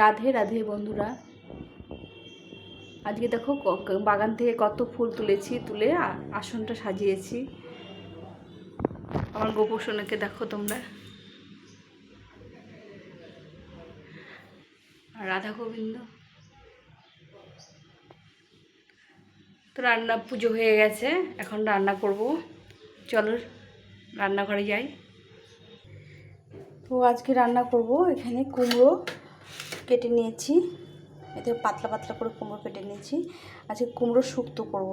রাধে রাধে বন্ধুরা। আজকে দেখো বাগান থেকে কত ফুল তুলেছি, তুলে আসনটা সাজিয়েছি। আমার গোপোষণাকে দেখো তোমরা। রাধা গোবিন্দ। তো রান্না পুজো হয়ে গেছে, এখন রান্না করব। চলো, রান্নাঘরে যাই। তো আজকে রান্না করব এখানে কুমড়ো। কেটে নিয়েছি এতে পাতলা পাতলা করে কুমড়ো কেটে নিয়েছি আজকে কুমড়ো শুক্তো করব।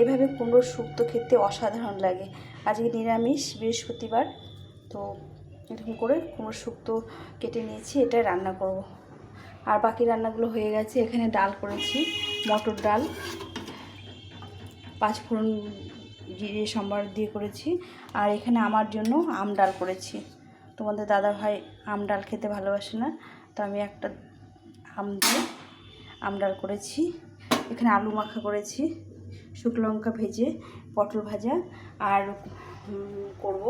এভাবে কুমড়ো শুক্তো খেতে অসাধারণ লাগে আজকে নিরামিষ, বৃহস্পতিবার, তো এরকম করে কুমড়ো শুক্তো কেটে নিয়েছি, এটা রান্না করব। আর বাকি রান্নাগুলো হয়ে গেছে, এখানে ডাল করেছি, মটর ডাল, পাঁচ ফোড়ন জিরে, সম্বার দিয়ে করেছি, আর এখানে আমার জন্য আম ডাল করেছি তোমাদের দাদা ভাই আম ডাল খেতে ভালোবাসে না, তো আমি একটা আম দিয়ে আম ডাল করেছি। এখানে আলু মাখা করেছি, শুকনো লঙ্কা ভেজে, পটল ভাজা আর করব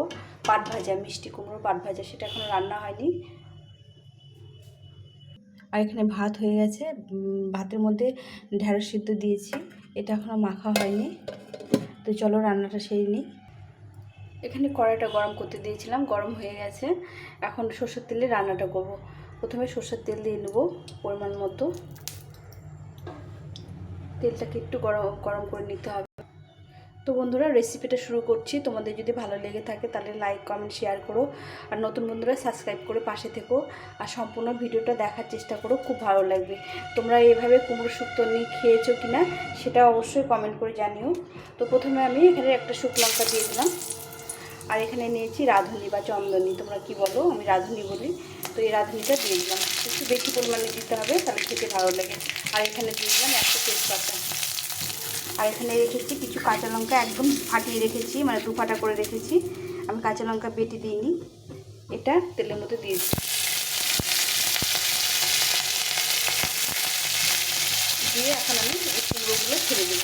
পাট ভাজা, মিষ্টি কুমড়ো পাট ভাজা, সেটা এখনও রান্না হয়নি। আর এখানে ভাত হয়ে গেছে। ভাতের মধ্যে ঢেঁড়স সিদ্ধ দিয়েছি, এটা এখনও মাখা হয়নি। তো চলো রান্নাটা সেই নিই। এখানে কড়াইটা গরম করতে দিয়েছিলাম, গরম হয়ে গেছে। এখন সর্ষের তেলে রান্নাটা করব। প্রথমে সর্ষের তেল দিয়ে নেব পরিমাণ মতো। তেলটাকে একটু গরম গরম করে নিতে হবে। তো বন্ধুরা রেসিপিটা শুরু করছি। তোমাদের যদি ভালো লেগে থাকে তাহলে লাইক কমেন্ট শেয়ার করো। আর নতুন বন্ধুরা সাবস্ক্রাইব করে পাশে থেকো। আর সম্পূর্ণ ভিডিওটা দেখার চেষ্টা করো, খুব ভালো লাগবে। তোমরা এইভাবে কুমড়ো শুক্তো নিয়ে খেয়েছো কি না সেটা অবশ্যই কমেন্ট করে জানিও। তো প্রথমে আমি এখানে একটা শুকনো লঙ্কা দিয়ে দিলাম। আর এখানে নিয়েছি রাঁধুনি বা চন্দনী। তোমরা কি বলো? আমি রাঁধুনি বলি। তো এই রাঁধুনিটা দিয়ে দিলাম। একটু বেশি পরিমাণে দিতে হবে, তাহলে খেতে ভালো লাগে। আর এখানে দিয়ে দিলাম একটা তেজপাতা। আর এখানে রেখেছি কিছু কাঁচা লঙ্কা একদম ফাটিয়ে রেখেছি মানে দু ফাটা করে রেখেছি। আমি কাঁচা লঙ্কা বেটে দিইনি। এটা তেলের মধ্যে দিয়ে দিই দিয়ে এখন আমি এই কুমড়োগুলো ছেড়ে দিই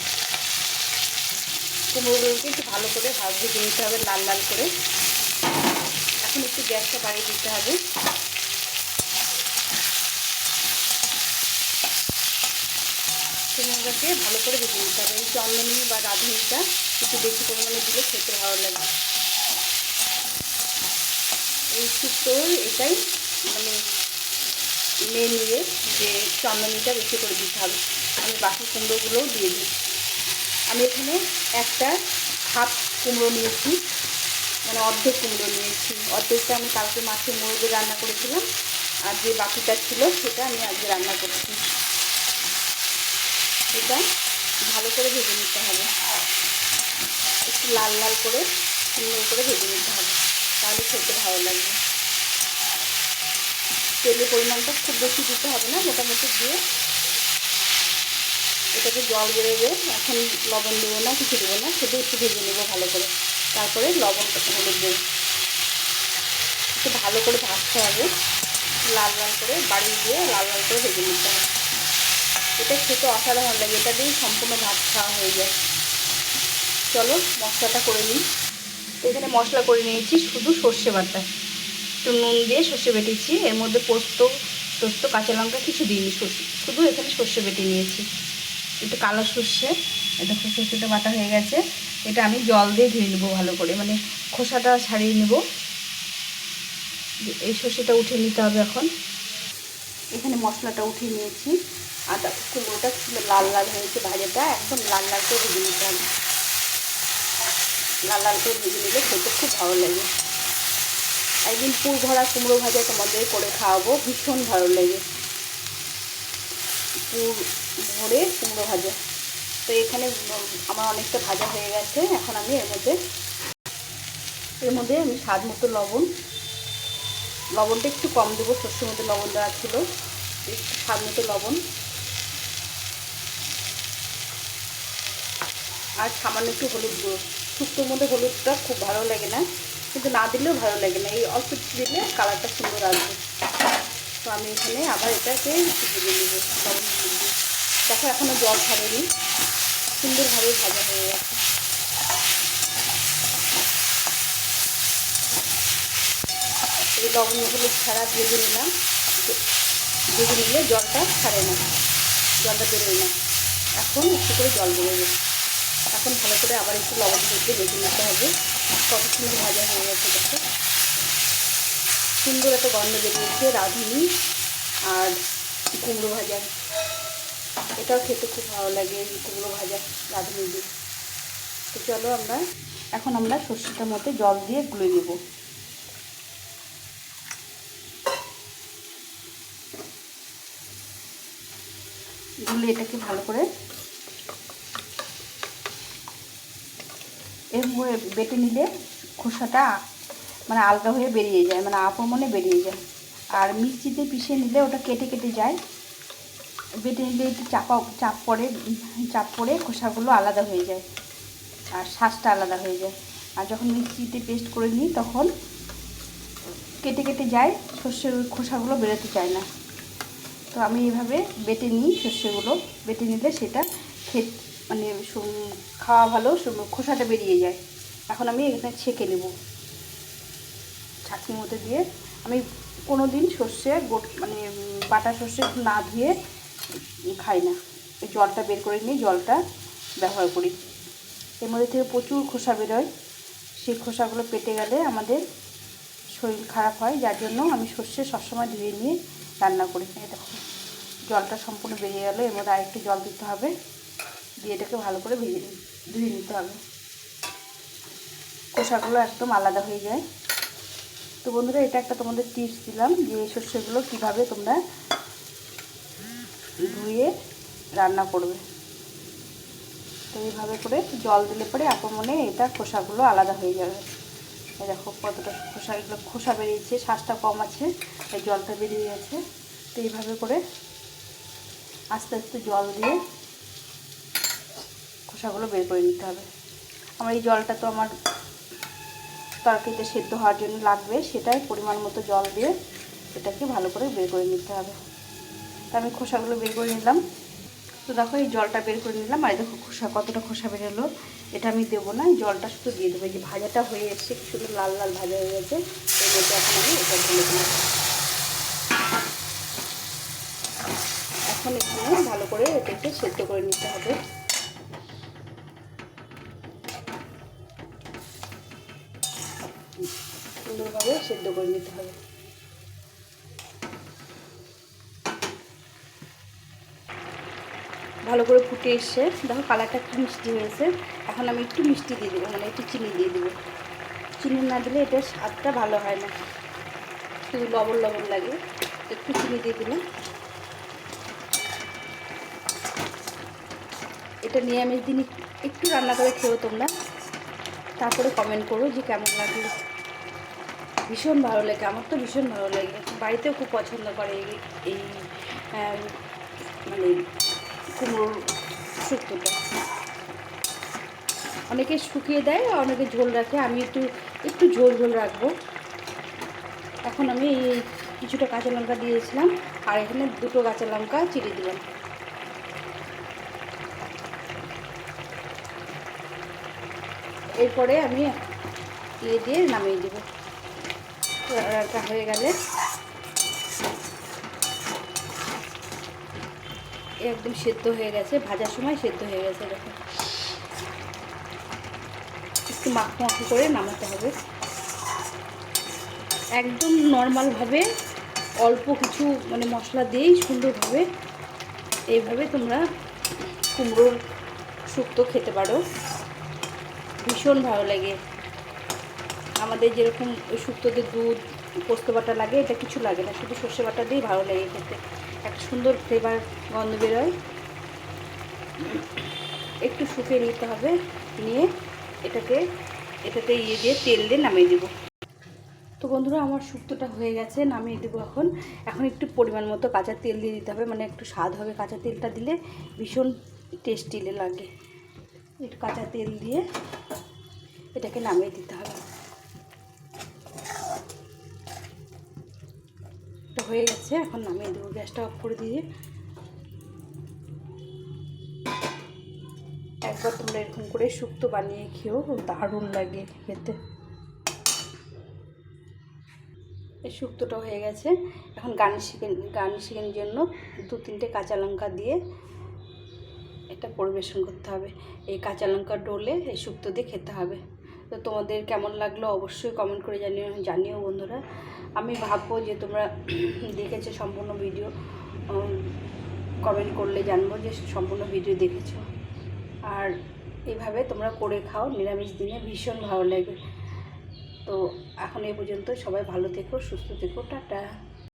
কুমড়োগুলোকে একটু ভালো করে ভাত ভেজে নিতে হবে, লাল লাল করে। এখন একটু গ্যাসটা বাড়িয়ে দিতে হবে। কুমড়োটাকে ভালো করে ভেজে নিতে হবে। এই চন্দনী বা রাঁধুনিটা একটু বেশি পরিমাণে দিলে খেতে ভালো লাগে। এই শুক্তোর এটাই মানে মেন ইয়ে যে চন্দনীটা বেশি করে দিতে হবে। আমি বাকি কুমড়োগুলোও দিয়ে দিই আমি এখানে একটা হাফ কুমড়ো নিয়েছি মানে অর্ধেক কুমড়ো নিয়েছি। অর্ধেকটা আমি কালকে মাছের মুড়ো দিয়ে রান্না করেছিলাম, আর যে বাকিটা ছিল সেটা আমি আজকে রান্না করছি। এটা ভালো করে ভেজে নিতে হবে। একটু লাল লাল করে সুন্দর করে ভেজে নিতে হবে, তাহলে খেতে ভালো লাগবে। তেলের পরিমাণটা খুব বেশি দিতে হবে না, মোটামুটি দিয়ে এটাকে জল বেরোবে এখন লবণ দেবো না, কিছু দেবো না, শুধু একটু ভেজে নেব ভালো করে। তারপরে লবণটা হলুদ দেবো। একটু ভালো করে ভাজতে হবে। লাল লাল করে বাড়ি দিয়ে লাল লাল করে ভেজে নিতে হবে। এটা খেতে অসাধারণ লাগে, এটা দিয়েই সম্পূর্ণ ভাত খাওয়া হয়ে যায়। চলো, মশলাটা করে নিই। তো এখানে মশলা করে নিয়েছি শুধু সর্ষে বাটা। একটু নুন দিয়ে সর্ষে বেটেছি, এর মধ্যে পোস্ত, টোস্ত, কাঁচা লঙ্কা কিছু দিইনি শুধু এখানে সর্ষে বেটে নিয়েছি। একটু কালো সর্ষে, এটা সর্ষেটা বাটা হয়ে গেছে। এটা আমি জল দিয়ে ধুয়ে নেব ভালো করে মানে খোসাটা ছাড়িয়ে নেব। এই সর্ষেটা উঠে নিতে হবে এখন। এখানে মশলাটা উঠিয়ে নিয়েছি। আদা কুমড়োটা লাল লাল হয়েছে ভাজাটা, একদম লাল লাল করে ভেজে নিতে হবে। লাল লাল করে ভেজে নিলে খেতে খুব ভালো লাগে। একদিন পুর ভরা কুমড়ো ভাজা তোমাদের করে খাওয়াবো, ভীষণ ভালো লাগে। পুর ভরে কুমড়ো ভাজা। তো এখানে আমার অনেকটা ভাজা হয়ে গেছে। এখন আমি এর মধ্যে এর মধ্যে আমি স্বাদ মতো লবণ। লবণটা একটু কম দেবো শস্যের মধ্যে লবণ দেওয়া ছিল। একটু স্বাদ মতো লবণ। আর সামান্য একটু হলুদ গুঁড়ো। শুক্তোর মধ্যে হলুদটা খুব ভালো লাগে না, কিন্তু না দিলেও ভালো লাগে না। এই অল্প দিলে কালারটা সুন্দর আসবে। তো আমি এখানে আবার এটাকে দিয়ে দেখো এখনও জল ছাড়েনি। সুন্দরভাবে ভাজা হয়ে গেছে। এই লবণ হলুদ ছাড়া ভেজে নিলাম। ভেজে নিলে জলটা ছাড়ে না। জলটা বেরোয় না। এখন একটু করে জল বেরোবে এখন ভালো করে আবার একটু লবণ দিয়ে ভেজে নিতে হবে। কত সুন্দর ভাজা হয়ে গেছে, দেখো। সুন্দর একটা গন্ধ বেরিয়েছে, রাঁধুনি আর কুমড়ো ভাজা। এটাও খেতে খুব ভালো লাগে, কুমড়ো ভাজা রাঁধুনি দিয়ে। তো চলো আমরা, এখন আমরা সর্ষেটার মধ্যে জল দিয়ে গুলে নেব। গুলে এটাকে ভালো করে এর মধ্যে বেটে নিলে খোসাটা মানে আলগা হয়ে বেরিয়ে যায় মানে আপমনে বেরিয়ে যায়। আর মিক্সিতে পিষে নিলে ওটা কেটে কেটে যায়। বেটে নিলে একটু চাপা, চাপ পড়ে চাপ পড়ে খোসাগুলো আলাদা হয়ে যায়। আর শ্বাসটা আলাদা হয়ে যায়। আর যখন মিক্সিতে পেস্ট করে নিই, তখন কেটে কেটে যায়, সর্ষের খোসাগুলো বেরোতে চায় না। তো আমি এভাবে বেটে নিই শস্যগুলো বেটে নিলে সেটা খেত মানে খাওয়া ভালো খোসাটা বেরিয়ে যায়। এখন আমি এখানে ছেঁকে নেব। ছাঁকনির মধ্যে দিয়ে আমি কোনো দিন সর্ষে গোট মানে বাটা সর্ষে না ধুয়ে খাই না। জলটা বের করে নিয়ে জলটা ব্যবহার করি। এর মধ্যে থেকে প্রচুর খোসা বেরোয়। সেই খোসাগুলো পেটে গেলে আমাদের শরীর খারাপ হয়, যার জন্য আমি সর্ষে সবসময় ধুয়ে নিয়ে রান্না করি। দেখো জলটা সম্পূর্ণ বেরিয়ে গেলে। এর মধ্যে আরেকটু জল দিতে হবে। দিয়ে এটাকে ভালো করে ভেজে ধুয়ে নিতে হবে। খোসাগুলো একদম আলাদা হয়ে যায়। তো বন্ধুরা, এটা একটা তোমাদের টিপস দিলাম যে শস্যগুলো কীভাবে তোমরা ধুয়ে রান্না করবে। তো এইভাবে করে জল দিলে পরে আপমনে এটা খোসাগুলো আলাদা হয়ে যাবে। এই দেখো কতটা খোসা, এগুলো খোসা বেরিয়েছে শ্বাসটা কম আছে এই জলটা বেরিয়ে গেছে। তো এইভাবে করে আস্তে আস্তে জল দিয়ে খোসাগুলো বের করে নিতে হবে। আমার এই জলটা তো আমার তরকারিতে সেদ্ধ হওয়ার জন্য লাগবে, সেটাই পরিমাণ মতো জল দিয়ে এটাকে ভালো করে বের করে নিতে হবে। তো আমি খোসাগুলো বের করে নিলাম। তো দেখো, এই জলটা বের করে নিলাম। আর দেখো খোসা, কতটা খোসা বেরোলো, এটা আমি দেবো না। জলটা শুধু দিয়ে দেবো। এই যে ভাজাটা হয়ে এসছে শুধু লাল লাল ভাজা হয়ে গেছে। এর মধ্যে এখন আমি এটা ঢেলে দিলাম। এখন এখানে ভালো করে এটাকে সেদ্ধ করে নিতে হবে। সুন্দরভাবে সেদ্ধ করে নিতে হবে। ভালো করে ফুটে এসছে। দেখো কালারটা একটু মিষ্টি হয়েছে। এখন আমি একটু মিষ্টি দিয়ে দেবো মানে একটু চিনি দিয়ে দেবো। চিনি না দিলে এটা স্বাদটা ভালো হয় না। শুধু লবণ লবণ লাগে। একটু চিনি দিয়ে দিলাম। এটা নিরামিষ দিন একটু রান্না করে খেও তোমরা তারপরে কমেন্ট করো যে কেমন লাগল। ভীষণ ভালো লাগে, আমার তো ভীষণ ভালো লাগে। বাড়িতেও খুব পছন্দ করে এই মানে অনেকে শুকিয়ে দেয়, অনেকে ঝোল রাখে। আমি একটু একটু ঝোল ঝোল রাখব। এখন আমি এই কিছুটা কাঁচা লঙ্কা দিয়েছিলাম, আর এখানে দুটো কাঁচা লঙ্কা চিড়ে দিলাম। এরপরে আমি ইয়ে দিয়ে নামিয়ে দেবো। রান্নাটা হয়ে গেলে একদম সেদ্ধ হয়ে গেছে, ভাজার সময় সেদ্ধ হয়ে গেছে দেখো। একটু মাখো মাখো করে নামাতে হবে। একদম নর্মালভাবে অল্প কিছু মানে মশলা দিয়েই সুন্দরভাবে এইভাবে তোমরা কুমড়োর শুক্তো খেতে পারো। ভীষণ ভালো লাগে। আমাদের যেরকম শুক্তোতে দুধ, পোস্ত বাটা লাগে, এটা কিছু লাগে না। শুধু সর্ষে বাটা দিয়েই ভালো লাগে খেতে। একটা সুন্দর ফ্লেভার গন্ধ বেরোয়। একটু শুকিয়ে নিতে হবে। নিয়ে এটাকে, এটাতে ইয়ে দিয়ে তেল দিয়ে নামিয়ে দেবো। তো বন্ধুরা, আমার শুক্তোটা হয়ে গেছে, নামিয়ে দেবো এখন। এখন একটু পরিমাণ মতো কাঁচা তেল দিয়ে দিতে হবে। মানে একটু স্বাদ হবে কাঁচা তেলটা দিলে। ভীষণ টেস্টি লাগে। একটু কাঁচা তেল দিয়ে এটাকে নামিয়ে দিতে হবে। হয়ে গেছে। এখন নামিয়ে দেবো গ্যাসটা অফ করে দিয়ে। একবার তোমরা এরকম করে শুক্তো বানিয়ে খেও, দারুণ লাগে খেতে। এই শুক্তোটা হয়ে গেছে। এখন গার্নিশিংয়ের গার্নিশিংয়ের জন্য দু তিনটে কাঁচা লঙ্কা দিয়ে এটা পরিবেশন করতে হবে। এই কাঁচা লঙ্কা ডোলে এই শুক্তো দিয়ে খেতে হবে। তো তোমাদের কেমন লাগল অবশ্যই কমেন্ট করে জানিও জানিও বন্ধুরা। আমি ভাববো যে তোমরা দেখেছ সম্পূর্ণ ভিডিও কমেন্ট করলে জানব যে সম্পূর্ণ ভিডিও দেখেছ। আর এইভাবে তোমরা করে খাও, নিরামিষ দিনে ভীষণ ভালো লাগে তো এখন এই পর্যন্ত সবাই ভালো থেকো, সুস্থ থেকো, টাটা।